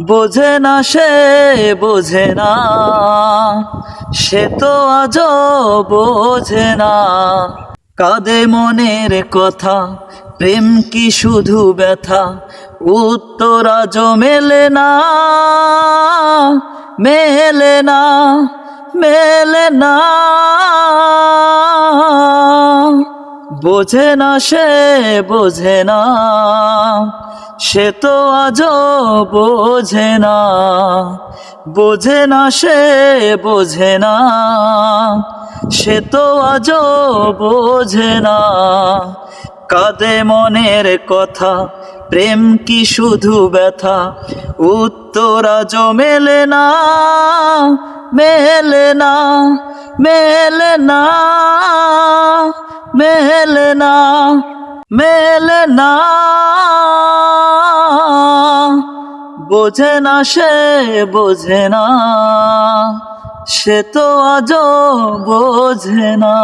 বোঝে না সে, বোঝে না। সে তো আজও বোঝে না। কাঁদে মনের কথা, প্রেম কি শুধু ব্যথা? উত্তর আজ মেলে না মেলে না মেলে না। বোঝে না সে, বোঝে না। সে তো আজও বোঝে না বোঝে না সে, বোঝে না। সে তো আজও বোঝে না, কাঁদে মনের কথা, প্রেম কি শুধু ব্যথা, উত্তর আজ মেলে না মেলে না মেলে না মেলে না মেলে না। বোঝে না সে বোঝে না। সে তো আজও বোঝে না।